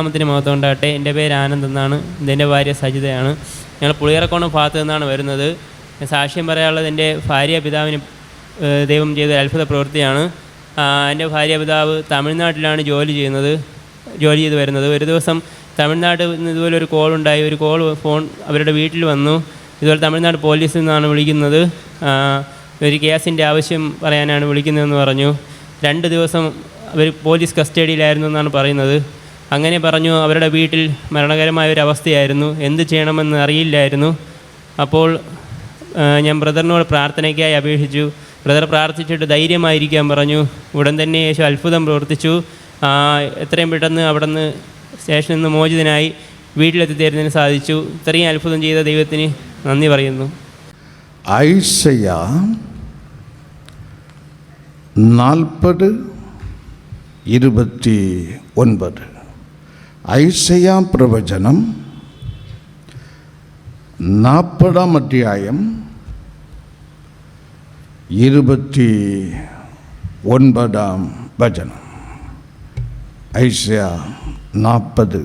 നാമത്തിന് മഹത്വം ഉണ്ടാകട്ടെ എൻ്റെ പേര് ആനന്ദ് എന്നാണ് എൻ്റെ ഭാര്യ സജിതയാണ് ഞങ്ങൾ പുളിയറക്കോണം ഭാഗത്ത് നിന്നാണ് വരുന്നത് സാക്ഷ്യം പറയാനുള്ളത് എൻ്റെ ഭാര്യ പിതാവിന് ദൈവം ചെയ്ത അത്ഭുത പ്രവൃത്തിയാണ് എൻ്റെ ഭാര്യ പിതാവ് തമിഴ്നാട്ടിലാണ് ജോലി ചെയ്യുന്നത് ജോലി ചെയ്ത് വരുന്നത് ഒരു ദിവസം തമിഴ്നാട് ഇതുപോലെ ഒരു കോൾ ഉണ്ടായി ഒരു കോൾ ഫോൺ അവരുടെ വീട്ടിൽ വന്നു ഇതുപോലെ തമിഴ്നാട് പോലീസിൽ നിന്നാണ് വിളിക്കുന്നത് ഒരു കേസിൻ്റെ ആവശ്യം പറയാനാണ് വിളിക്കുന്നതെന്ന് പറഞ്ഞു രണ്ട് ദിവസം അവർ പോലീസ് കസ്റ്റഡിയിലായിരുന്നു എന്നാണ് പറയുന്നത് അങ്ങനെ പറഞ്ഞു അവരുടെ വീട്ടിൽ മരണകരമായ ഒരു അവസ്ഥയായിരുന്നു എന്ത് ചെയ്യണമെന്ന് അറിയില്ലായിരുന്നു അപ്പോൾ ഞാൻ ബ്രദറിനോട് പ്രാർത്ഥനയ്ക്കായി അപേക്ഷിച്ചു ബ്രദർ പ്രാർത്ഥിച്ചിട്ട് ധൈര്യമായിരിക്കാൻ പറഞ്ഞു ഉടൻ തന്നെ യേശു അത്ഭുതം പ്രവർത്തിച്ചു എത്രയും പെട്ടെന്ന് അവിടെ നിന്ന് സ്റ്റേഷനിൽ നിന്ന് മോചിതനായി വീട്ടിലെത്തിത്തേരുന്നതിന് സാധിച്ചു ഇത്രയും അത്ഭുതം ചെയ്ത ദൈവത്തിന് നന്ദി പറയുന്നു ഐസയ നാൽപ്പത് ഇരുപത്തി ഒൻപത് ஐசையாம் பிரவச்சனம் நாற்பதாம் அத்தியாயம் இருபத்தி ஒன்பதாம் பஜனம் ஐசியா நாற்பது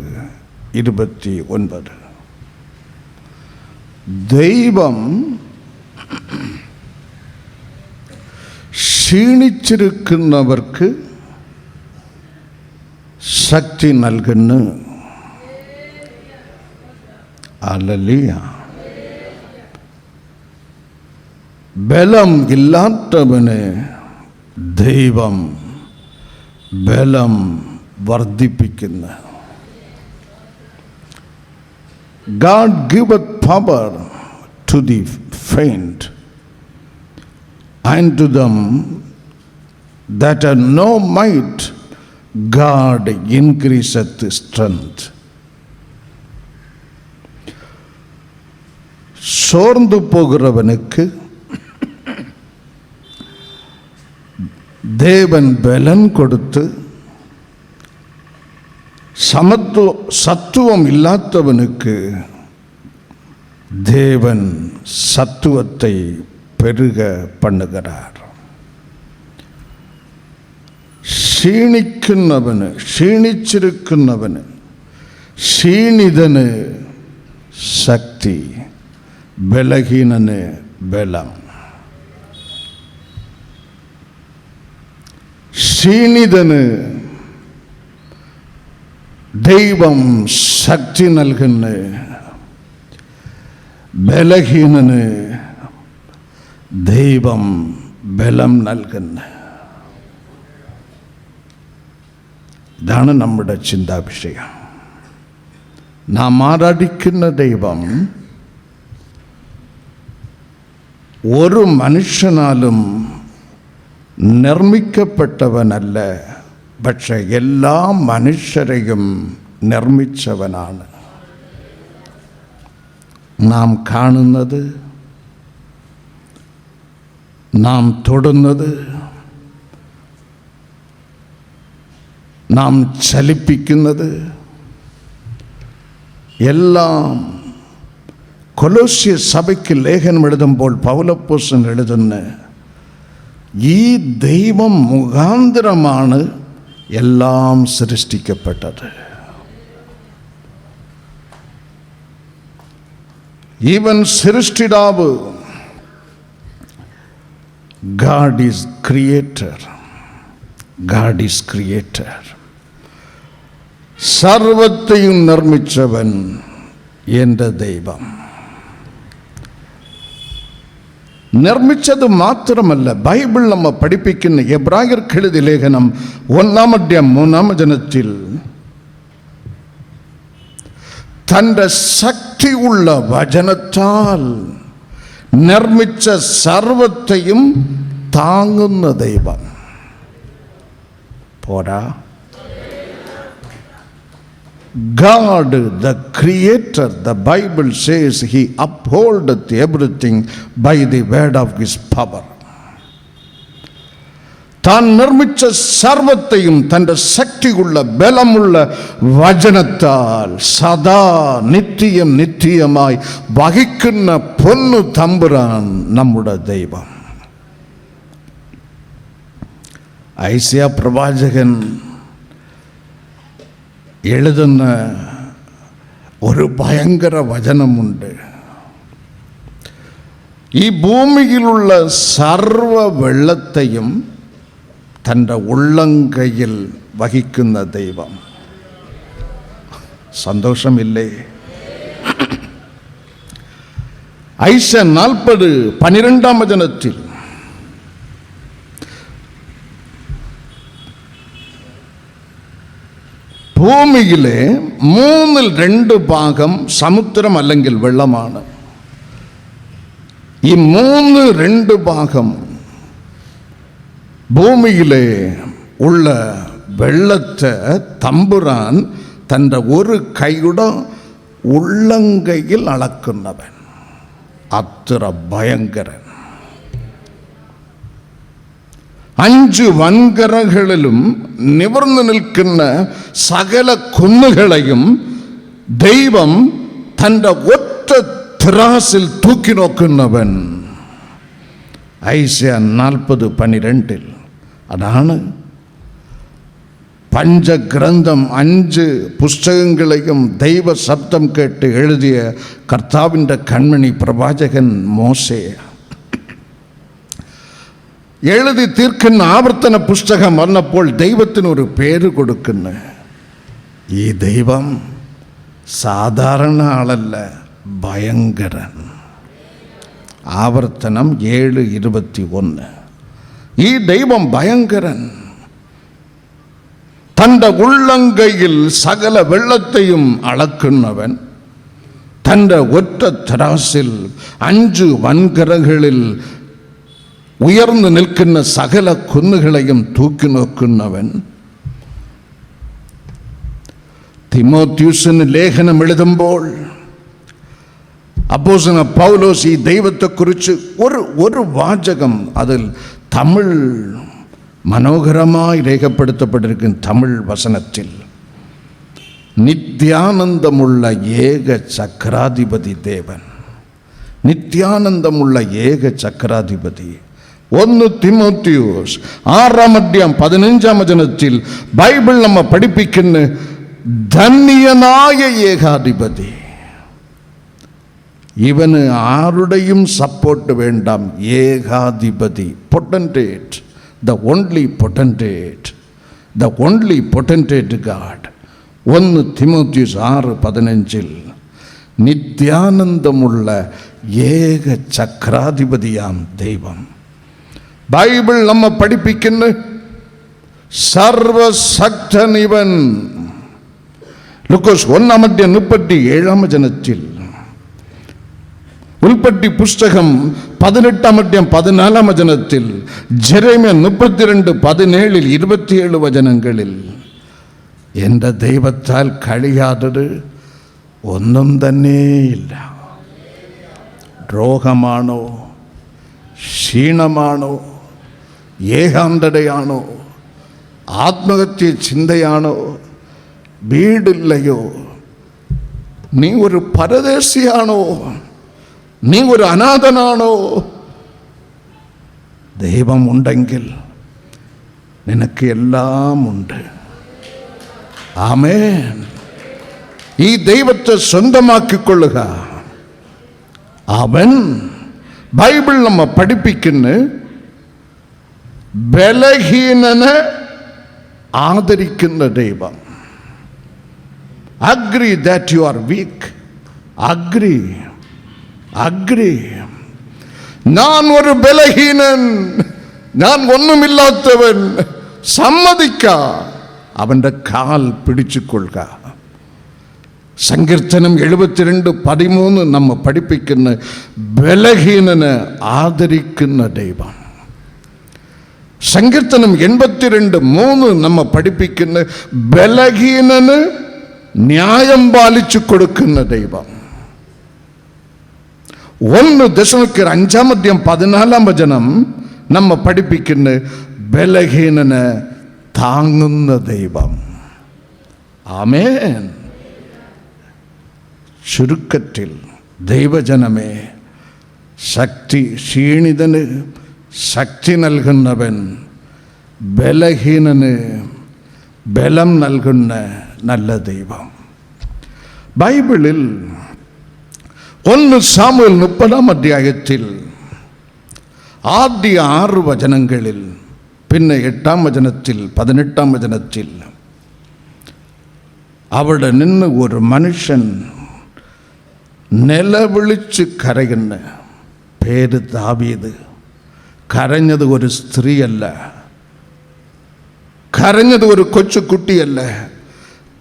இருபத்தி ஒன்பது தெய்வம் சீணிச்சிருക്കുന്നவர்க்கு ശക്തി നൽകുന്നു അലലിയ ബലം ഇല്ലാത്തവന് ദൈവം ബലം വർദ്ധിപ്പിക്കുന്നു God giveth power to the faint and to them that are no might God increaseth strength சோர்ந்து போகிறவனுக்கு தேவன் பலன் கொடுத்து சமத்துவ சத்துவம் இல்லாதவனுக்கு தேவன் சத்துவத்தை பெருக பண்ணுகிறார் ക്ഷീണിക്കുന്നവന് ക്ഷീണിച്ചിരിക്കുന്നവന് ക്ഷീണിതന് ശക്തി ബലഹീനന് ബലം ക്ഷീണിതന് ദൈവം ശക്തി നൽകുന്ന ബലഹീനന് ദൈവം ബലം നൽകുന്നു ഇതാണ് നമ്മുടെ ചിന്താ വിഷയം നാം ആരാധിക്കുന്ന ദൈവം ഒരു മനുഷ്യനാലും നിർമ്മിക്കപ്പെട്ടവനല്ല പക്ഷെ എല്ലാ മനുഷ്യരെയും നിർമ്മിച്ചവനാണ് നാം കാണുന്നത് നാം തൊടുന്നത് നാം ചലിപ്പിക്കുന്നത് എല്ലാം കൊലോസ്യ സഭയ്ക്ക് ലേഖനം എഴുതുമ്പോൾ പൗലപ്പോസൻ എഴുതുന്ന ഈ ദൈവം മുഖാന്തരമാണ് എല്ലാം സൃഷ്ടിക്കപ്പെട്ടത് ഈവൻ സൃഷ്ടിതാവ് God is creator God is creator സർവത്തെയും നിർമ്മിച്ചവൻ എൻ്റെ ദൈവം നിർമ്മിച്ചത് മാത്രമല്ല ബൈബിൾ നമ്മൾ പഠിപ്പിക്കുന്ന എബ്രാഹിർക്കെഴുതി ലേഖനം ഒന്നാമത്തെ മൂന്നാം ജനത്തിൽ തൻ്റെ ശക്തിയുള്ള വചനത്താൽ നിർമ്മിച്ച സർവത്തെയും താങ്ങുന്ന ദൈവം போடா God, the Creator, the Bible says, He upholdeth everything by the word of His power. தான் நிர்மிச்ச சர்வத்தையும் தன் சக்தியுள்ள பலமுள்ள வஜனத்தால் சதா நித்தியம் நித்தியமாய் வகிக்கின்ற பொன்னு தம்புரான் நம்முடைய தெய்வம் ഐസിയ പ്രവാചകൻ എഴുതുന്ന ഒരു ഭയങ്കര വചനമുണ്ട് ഈ ഭൂമിയിലുള്ള സർവ വെള്ളത്തെയും തൻ്റെ ഉള്ളംകൈയിൽ വഹിക്കുന്ന ദൈവം സന്തോഷമില്ലേ ഐശ നാൽപ്പത് പനിரெണ്ടാം വചനത്തിൽ ഭൂമിയിലെ മൂന്നിൽ രണ്ട് ഭാഗം സമുദ്രം അല്ലെങ്കിൽ വെള്ളമാണ് ഈ മൂന്ന് രണ്ട് ഭാഗം ഭൂമിയിലെ ഉള്ള വെള്ളത്തെ തമ്പുരാൻ തൻ്റെ ഒരു കൈയുടെ ഉള്ളങ്കയിൽ അളക്കുന്നവൻ അത്ര ഭയങ്കരൻ അഞ്ച് വൻകരകളിലും നിവർന്നു നിൽക്കുന്ന സകല കുന്നുകളെയും ദൈവം തൻ്റെ ഒറ്റ ത്രാസിൽ തൂക്കി നോക്കുന്നവൻ ഐസ്യ നാൽപ്പത് പനിരണ്ടിൽ അതാണ് பஞ்சகிரந்தம் அஞ்சு புஸ்தகங்களையும் தெய்வ சப்தம் கேட்டு எழுதிய கர்த்தாவின் கண்மணி பிரபாஜகன் மோசே எழுதி தீர்க்கின் ஆவர்த்தன புஸ்தகம் வந்தப்போல் தெய்வத்தின் ஒரு பேர் கொடுக்குன்னு ஈ தெய்வம் சாதாரண ஆளல்ல பயங்கரன் ஆவர்த்தனம் ஏழு இருபத்தி ஒன்று ஈ தெய்வம் பயங்கரன் தந்த உள்ளங்கையில் சகல வெள்ளத்தையும் அளக்குன்னவன் தந்த ஒற்ற தராசில் அஞ்சு வன்கரகளில் உயர்ந்து நிற்கின்ற சகல குன்னுகளையும் தூக்கி நோக்கினவன் திமோத்தியூசன் ലേഖനം എഴുതുമ്പോൾ അപ്പോസന പൗലോസ് ഈ ദൈവത്തെക്കുറിച്ച് ഒരു ഒരു വാചകം അതിൽ തമിഴ് മനോഹരമായി രേഖപ്പെടുത്തപ്പെട്ടിരിക്കുന്ന തമിഴ് വസനത്തിൽ നിത്യാനന്ദമുള്ള ഏക ചക്രാധിപതി ദേവൻ നിത്യാനന്ദമുള്ള ഏക ചക്രാധിപതി ஒன்று திமுத்தியூஸ் ஆறாம் அத்தியம் பதினஞ்சாம் ஜனத்தில் பைபிள் நம்ம படிப்பிக்கின்னு தன்னியனாய ஏகாதிபதி இவனு ஆருடையும் சப்போர்ட் வேண்டாம் ஏகாதிபதி potentate the only potentate the only potentate God ஒன்று திமுத்தியூஸ் ஆறு பதினஞ்சில் நித்தியானந்தமுள்ள ஏக சக்கராதிபதியாம் தெய்வம் ബൈബിൾ നമ്മെ പഠിപ്പിക്കുന്നു സർവശക്തൻ ഇവൻ ലുക്കോസ് ഒന്നാമത്തെ മുപ്പത്തി ഏഴാം ജനത്തിൽ ഉൽപ്പത്തി പുസ്തകം പതിനെട്ടാം അധ്യം പതിനാലാം വചനത്തിൽ ജെറേമ്യ മുപ്പത്തിരണ്ട് പതിനേഴിൽ ഇരുപത്തിയേഴ് വചനങ്ങളിൽ എൻ്റെ ദൈവത്താൽ കഴിയാത്തത് ഒന്നും തന്നെയില്ല രോഗമാണോ ക്ഷീണമാണോ ಏಕಾಂಧಡೆಯಾನೋ ആത്മഹത്യ ചിന്തയാണോ വീടില്ലയോ നീ ഒരു പരദേശിയാണോ നീ ഒരു അനാഥനാണോ ദൈവമുണ്ടെങ്കിൽ നിനക്ക് എല്ലാമുണ്ട് ആമേ ഈ ദൈവത്തെ സ്വന്തമാക്കിക്കൊള്ളുക അവൻ ബൈബിൾ നമ്മ പഠിപ്പിക്കുന്നു ബലഹീനന് ആദരിക്കുന്ന ദൈവം agree that you are weak agree agree ഞാൻ ഒരു ബലഹീനൻ ഞാൻ ഒന്നുമില്ലാത്തവൻ സമ്മതിക്ക അവൻ്റെ കാൽ പിടിച്ചു കൊള്ളുക സങ്കീർത്തനം എഴുപത്തിരണ്ട് പതിമൂന്ന് നമ്മെ പഠിപ്പിക്കുന്ന ബലഹീനന് ആദരിക്കുന്ന ദൈവം சங்கீர்த்தனம் எண்பத்தி ரெண்டு மூணு நம்ம படிப்பிக்கின்ற பலகீனனு நியாயம் பாலிச்சு கொடுக்கின்ற தெய்வம் ஒன்று தசமிக்கிற அஞ்சாம் மத்தியம் பதினாலாம் வச்சனம் நம்ம படிப்பிக்கின்ற பலகீனனை தாங்குന്ന ദൈവം ആമേൻ ചുരുക്കത്തിൽ ദൈവജനമേ ശക്തി ക്ഷീണിതന് ശക്തി നൽകുന്നവൻ ബലഹീനന് ബലം നൽകുന്ന നല്ല ദൈവം ബൈബിളിൽ ഒന്ന് സാമുൽ മുപ്പതാം അധ്യായത്തിൽ ആദ്യ ആറ് വചനങ്ങളിൽ പിന്നെ എട്ടാം വചനത്തിൽ പതിനെട്ടാം വചനത്തിൽ അവിടെ നിന്ന് ഒരു മനുഷ്യൻ നിലവിളിച്ച് കരയുന്ന പേര് ദാവീത് കരഞ്ഞത് ഒരു സ്ത്രീയല്ല കരഞ്ഞത് ഒരു കൊച്ചു കുട്ടിയല്ല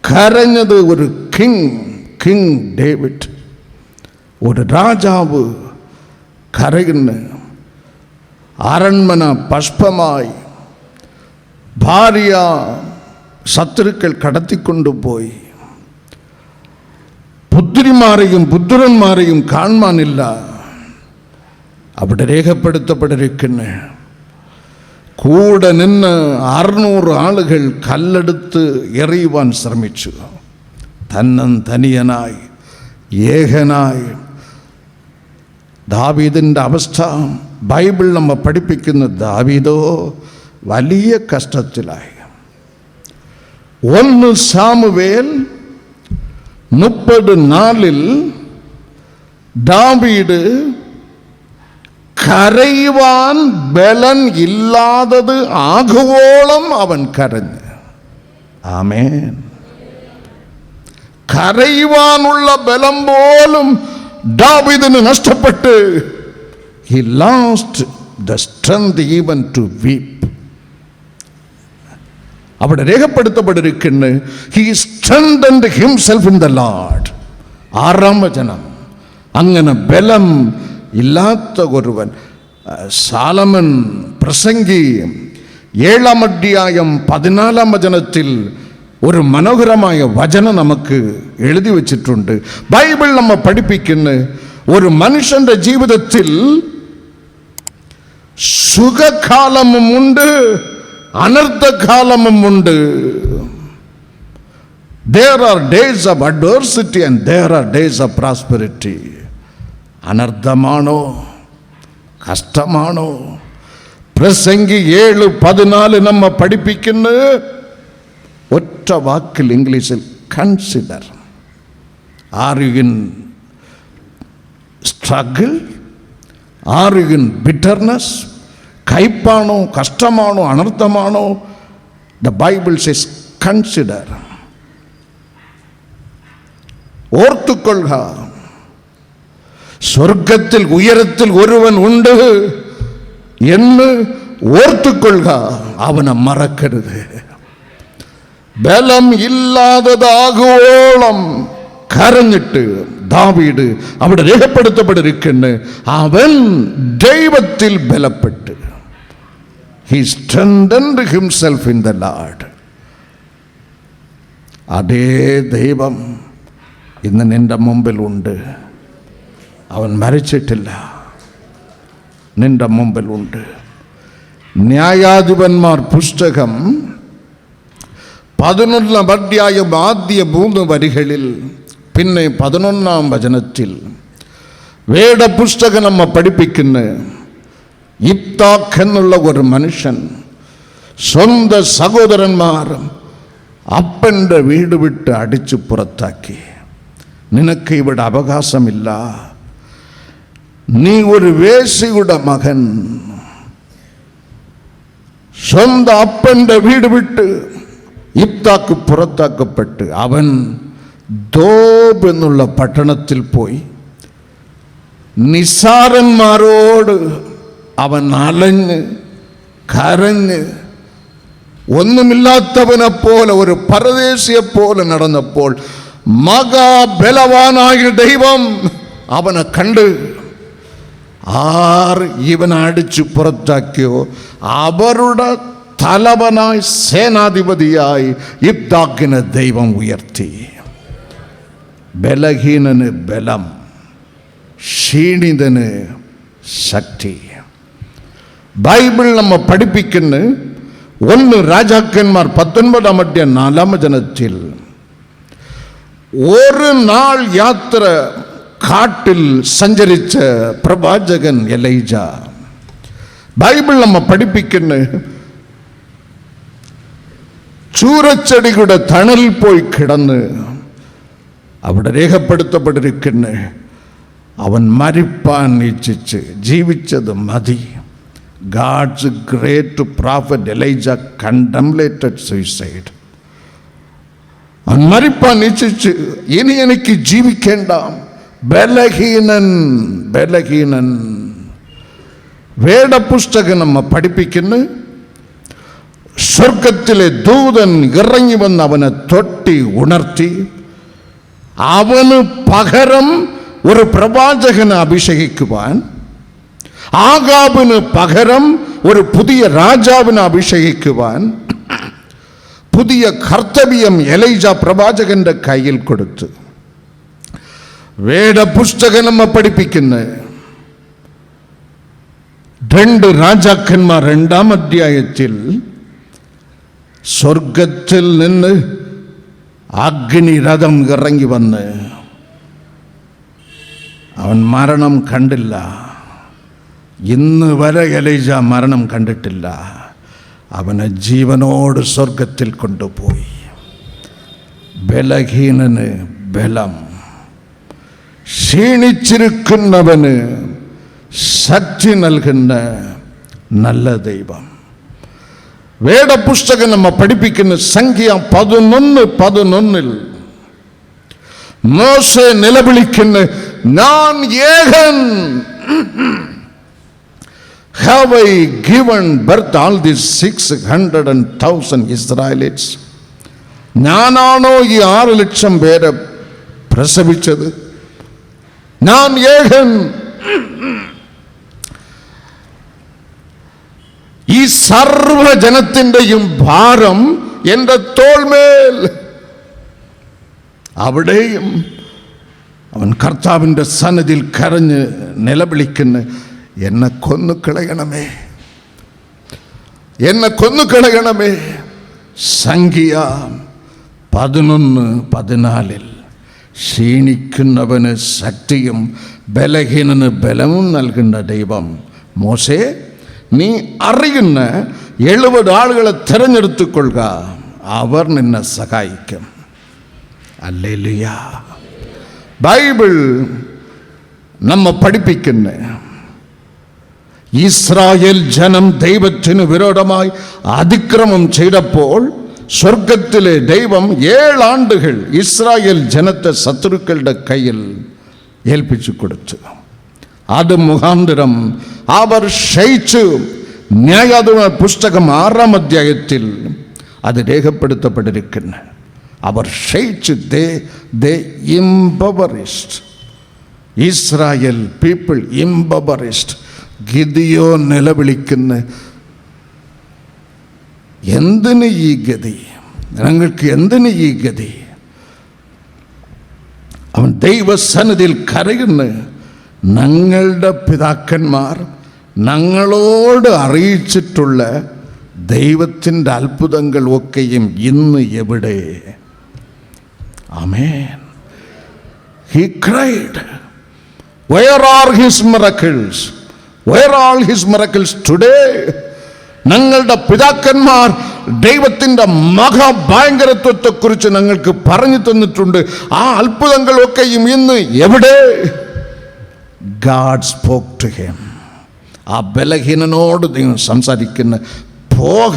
കരഞ്ഞത് ഒരു കിങ് കിങ് ഡേവിഡ് ഒരു രാജാവ് കരയുന്ന അരൺമന പഷ്പമായി ഭാര്യ ശത്രുക്കൾ കടത്തിക്കൊണ്ടുപോയി പുത്രിമാരെയും പുത്രന്മാരെയും കാണുവാനില്ല അവിടെ രേഖപ്പെടുത്തപ്പെട്ടിരിക്കുന്ന കൂടെ നിന്ന് അറുന്നൂറ് ആളുകൾ കല്ലെടുത്ത് എറിയുവാൻ ശ്രമിച്ചു തന്നൻ തനിയനായി ഏകനായി ദാവീദിൻ്റെ അവസ്ഥ ബൈബിൾ നമ്മൾ പഠിപ്പിക്കുന്ന ദാവീദോ വലിയ കഷ്ടത്തിലായി ഒന്ന് സാമുവേൽ മുപ്പത് നാലിൽ ദാവീദ് கரைவான் பலன் இல்லாதது ஆகுவோளம் அவன் கரைஞ்ச ஆமேன் கரைவானுள்ள பலம் போலும் டாவிதனு நஷ்டப்பட்டு he lost the strength even to weep അവിടെ രേഖപ്പെടുത്തപ്പെട്ടിരിക്കുന്നു he strengthened himself in the lord ആറാം വചനം അങ്ങനെ ബലം இல்லாத ஒருவன் சாலமன் பிரசங்கி ஏழாம் அத்தியாயம் பதினாலாம் வஜனத்தில் ஒரு மனோகரமாய வஜனம் நமக்கு எழுதி வச்சிட்டுண்டு பைபிள் நம்ம படிப்பிக்கின்னு ஒரு மனுஷன் ஜீவிதத்தில் சுக காலமும் உண்டு அனர்த்த காலமும் உண்டு there are days of adversity and there are days of prosperity அனர்த்தமானோ கஷ்டமானோ பிரசங்கி ஏழு பதினாலு நம்ம படிப்பிக்கின்னு ஒற்ற வாக்கில் இங்கிலீஷில் consider or struggle or bitterness கைப்பானோ கஷ்டமானோ அனர்த்தமானோ த பைபிள்ஸ் இஸ் கன்சிடர் ஓர்த்துக்கொள்கா சொர்க்கத்தில் உயரத்தில் ஒருவன் உண்டு என்று ஓர்த்து கொள்க அவனை மறக்கிறது பலம் இல்லாததாக ஓலம் கரஞ்சிட்டு தாவீடு அவட ரேகப்படுத்தப்பட ரேகப்படுத்தப்பட்டிருக்கின்ற அவன் தெய்வத்தில் பலப்பட்டு he strengthened himself in the lord அதே தெய்வம் நின்ற முன்பில் உண்டு അവൻ മരിച്ചിട്ടില്ല നിന്റെ മുമ്പിലുണ്ട് ന്യായാധിപന്മാർ പുസ്തകം പതിനൊന്നാം അധ്യായം ആദ്യ മൂന്ന് വരികളിൽ പിന്നെ പതിനൊന്നാം വചനത്തിൽ വേദപുസ്തകം നമ്മ പഠിപ്പിക്കുന്ന ഇപ്താഖ് എന്നുള്ള ഒരു മനുഷ്യൻ സ്വന്തം സഹോദരന്മാർ അപ്പൻ്റെ വീട് വിട്ട് അടിച്ചു പുറത്താക്കി നിനക്ക് ഇവിടെ അവകാശമില്ല நீ ஒரு வேசியுட மகன் சொந்த அப்பன்ற வீடு விட்டு இப்தாக்கு புறத்தாக்கப்பட்டு அவன் தோப் എന്നുള്ള പട്ടണത്തിൽ പോയി നിസാരന്മാരോട് അവൻ അലഞ്ഞ് കരഞ്ഞ് ഒന്നുമില്ലാത്തവനെ പോലെ ഒരു പരദേശിയെ പോലെ നടന്നപ്പോൾ മകാബലവാനായ ദൈവം അവനെ കണ്ട് ആർ ഇവനെ അടിച്ചു പുറത്താക്കിയോ അവരുടെ തലവനായി സേനാധിപതിയായി ഇബ്ദാഖിനെ ദൈവം ഉയർത്തി ബലഹീനന് ബലം ക്ഷീണിതന് ശക്തി ബൈബിൾ നമ്മൾ പഠിപ്പിക്കുന്നു ഒന്ന് രാജാക്കന്മാർ പത്തൊൻപതാം അധ്യായ നാലാം ജനത്തിൽ ഒരു നാൾ യാത്ര കാട്ടിൽ സഞ്ചരിച്ച പ്രവാചകൻ എലൈജ ബൈബിൾ നമ്മ പഠിപ്പിക്കുന്ന ചൂരച്ചെടികളുടെ തണൽ പോയി കിടന്ന് അവിടെ രേഖപ്പെടുത്തപ്പെട്ടിരിക്കുന്നു അവൻ മരിപ്പാൻ ഇച്ഛിച്ച് ജീവിച്ചത് മതി God's great prophet Elijah contemplated suicide അവൻ മരിപ്പാൻ ഇച്ഛിച്ച് ഇനി എനിക്ക് ജീവിക്കേണ്ട బలహీనన్ బలహీనన్ వేద పుస్తకం നമ്മ പഠിപ്പിക്കുന്നു സ്വർഗത്തിലെ ദൂതൻ ഇറങ്ങി വന്ന് അവനെ തൊട്ടി ഉണർത്തി അവന് പകരം ഒരു പ്രവാചകനെ അഭിഷേകിക്കുവാൻ ആകാബിന് പകരം ഒരു പുതിയ രാജാവിനെ അഭിഷേകിക്കുവാൻ പുതിയ കർത്തവ്യം എലൈജ പ്രവാചകന്റെ കയ്യിൽ കൊടുത്തു വേദപുസ്തകം നമ്മ പഠിപ്പിക്കുന്നത് രണ്ട് രാജാക്കന്മാർ രണ്ടാം അധ്യായത്തിൽ സ്വർഗത്തിൽ നിന്ന് അഗ്നിരഥം ഇറങ്ങി വന്ന് അവൻ മരണം കണ്ടില്ല ഇന്ന് വരെ എലൈജ മരണം കണ്ടിട്ടില്ല അവനെ ജീവനോട് സ്വർഗത്തിൽ കൊണ്ടുപോയി ബലഹീനന് ബലം சீணிச்சிருக்கின்றவனு சற்றி நல்கின்ற நல்ல தெய்வம் வேட புஸ்தகம் நம்ம படிப்பிக்கின்ற சங்கியம் பதினொன்று பதினொன்னில் மோசே நிலவிழிக்கின்ற நான் ஏகன் have I given birth all these six hundred and thousand Israelites? ഞാനാണോ ഈ ആറ് ലക്ഷം പേരെ പ്രസവിച്ചത് നാം ഏഴും ഈ സർവജനത്തിൻ്റെയും ഭാരം എൻ്റെ തോൾമേൽ അവിടെയും അവൻ കർത്താവിൻ്റെ സന്നിധിയിൽ കരഞ്ഞ് നിലവിളിക്കുന്ന എന്നെ കൊന്നു കളയണമേ എന്നെ കൊന്നു കളയണമേ സംഖ്യ പതിനൊന്ന് പതിനാലിൽ ക്ഷീണിക്കുന്നവന് ശക്തിയും ബലഹീനന് ബലവും നൽകുന്ന ദൈവം മോശേ നീ അറിയുന്ന എഴുപത് ആളുകളെ തിരഞ്ഞെടുത്തുകൊള്ളുക അവർ നിന്നെ സഹായിക്കും അല്ലേലുയ ബൈബിൾ നമ്മെ പഠിപ്പിക്കുന്ന ഇസ്രായേൽ ജനം ദൈവത്തിന് വിരോധമായി അതിക്രമം ചെയ്തപ്പോൾ சொர்க்கத்திலே தெய்வம் ஏழு ஆண்டுகள் இஸ்ராயல் ஜனத்தை சத்துருக்களிட கையில் ஏல்பிச்சு கொடுத்து அது முகாந்திரம் அவர் ஷெய்ச்சு நியாயாதுவர் புஸ்தகம் ஆறாம் அத்தியாயத்தில் அது ரேகப்படுத்தப்பட்டிருக்கின்ற அவர் ஷெய்ச்சு தே தே இம்பவரிஸ்ட் இஸ்ராயல் பீப்புள் இம்பவரிஸ்ட் கிதியோ நிலவிழிக்கின்ற എന്തിന് ഈ ഗതി ജനങ്ങൾക്ക് എന്തിന് ഈ ഗതി അവൻ ദൈവസന്നിധിയിൽ കരയുന്നു ഞങ്ങളുടെ പിതാക്കന്മാർ ഞങ്ങളോട് അറിയിച്ചിട്ടുള്ള ദൈവത്തിൻ്റെ അത്ഭുതങ്ങൾ ഒക്കെയും ഇന്ന് എവിടെ amen he cried where are his miracles where are his miracles today ഞങ്ങളുടെ പിതാക്കന്മാർ ദൈവത്തിൻ്റെ മഹാഭയങ്കരത്വത്തെക്കുറിച്ച് ഞങ്ങൾക്ക് പറഞ്ഞു തന്നിട്ടുണ്ട് ആ അത്ഭുതങ്ങളൊക്കെയും ഇന്ന് എവിടെ ഗാഡ് സ്പോക്ക് ടു ഹിം ആ ബലഹീനനോട് നീ സംസാരിക്കുന്ന പോക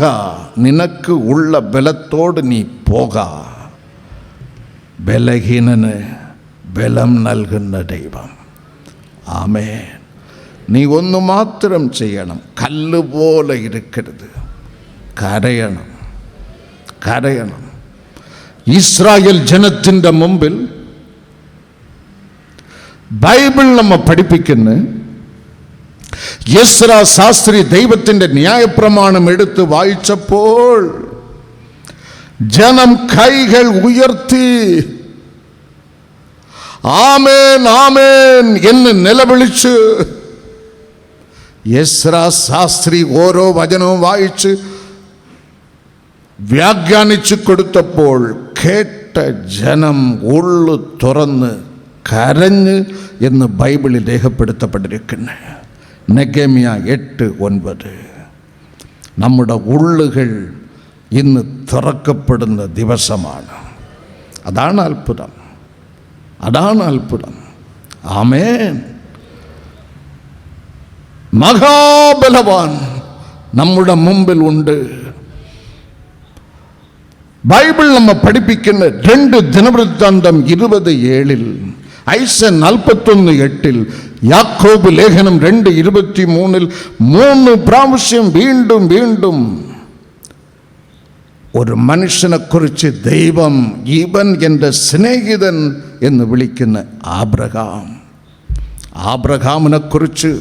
നിനക്ക് ഉള്ള ബലത്തോട് നീ പോക ബലഹീനന് ബലം നൽകുന്ന ദൈവം ആമേ നീ ഒന്നു മാത്രം ചെയ്യണം கல் போல இருக்கிறது கரையணம் கரையணம் இஸ்ராயல் ஜனத்தின் முன்பில் ബൈബിൾ നമ്മ പഠിപ്പിക്കുന്ന യസ്ര ശാസ്ത്രി ദൈവത്തിൻ്റെ ന്യായപ്രമാണം എടുത്ത് വായിച്ചപ്പോൾ ജനം കൈകൾ ഉയർത്തി ആമേൻ ആമേൻ എന്ന് നിലവിളിച്ച് യസ്ര ശാസ്ത്രി ഓരോ വചനവും വായിച്ച് വ്യാഖ്യാനിച്ചു കൊടുത്തപ്പോൾ കേട്ട ജനം ഉള്ളു തുറന്ന് കരഞ്ഞ് എന്ന് ബൈബിളിൽ രേഖപ്പെടുത്തപ്പെട്ടിരിക്കുന്നു നെഗമിയ എട്ട് ഒൻപത് നമ്മുടെ ഉള്ളുകൾ ഇന്ന് തുറക്കപ്പെടുന്ന ദിവസമാണ് അതാണ് അത്ഭുതം അതാണ് അത്ഭുതം ആമേൻ മഹാബലവാൻ നമ്മുടെ മുമ്പിൽ ഉണ്ട് ബൈബിൾ നമ്മ പഠിപ്പിക്കുന്ന രണ്ട് ദിനവൃത്താന്തം ഇരുപത് ഏഴിൽ ഐസൻ നാൽപ്പത്തൊന്ന് എട്ടിൽ യാക്കോബ് ലേഖനം രണ്ട് ഇരുപത്തി മൂന്നിൽ മൂന്ന് പ്രാവശ്യം വീണ്ടും വീണ്ടും ഒരു മനുഷ്യനെക്കുറിച്ച് ദൈവം ഇവൻ എൻ്റെ സ്നേഹിതൻ എന്ന് വിളിക്കുന്ന ആബ്രഹാം ആബ്രഹാമിനെക്കുറിച്ച്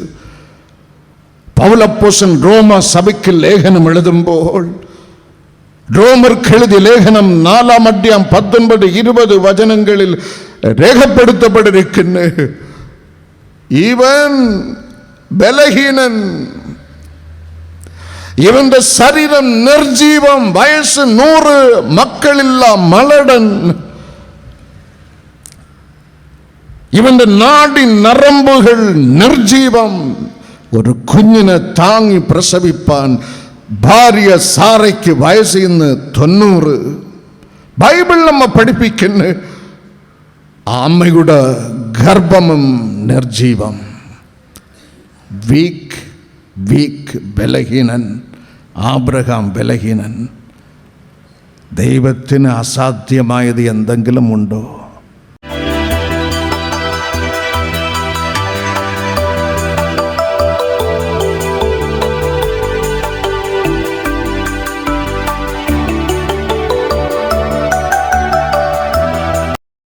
பவுலப்போசன் ரோம சபைக்கு லேகனம் எழுதும் போல் ரோமர் கெழுதி லேகனம் நாலாம் அட்டியம் பத்தொன்பது இருபது வஜனங்களில் ரேகப்படுத்தப்பட்டிருக்கின்ற இவன் பலகீனன் இவந்த சரீரம் நிர்ஜீவம் வயசு நூறு மக்கள் இல்லா மலடன் இவன் நாடின் நரம்புகள் நிர்ஜீவம் ഒരു കുഞ്ഞിനെ താങ്ങി പ്രസവിപ്പാൻ ഭാര്യ സാറയ്ക്ക് വയസ്സിൽ നിന്ന് തൊണ്ണൂറ് ബൈബിൾ നമ്മ പഠിപ്പിക്കുന്ന അമ്മയുടെ ഗർഭമും നിർജീവം വീക്ക് വീക്ക് ബലഹീനൻ ആബ്രഹാം ബലഹീനൻ ദൈവത്തിന് അസാധ്യമായത് എന്തെങ്കിലും ഉണ്ടോ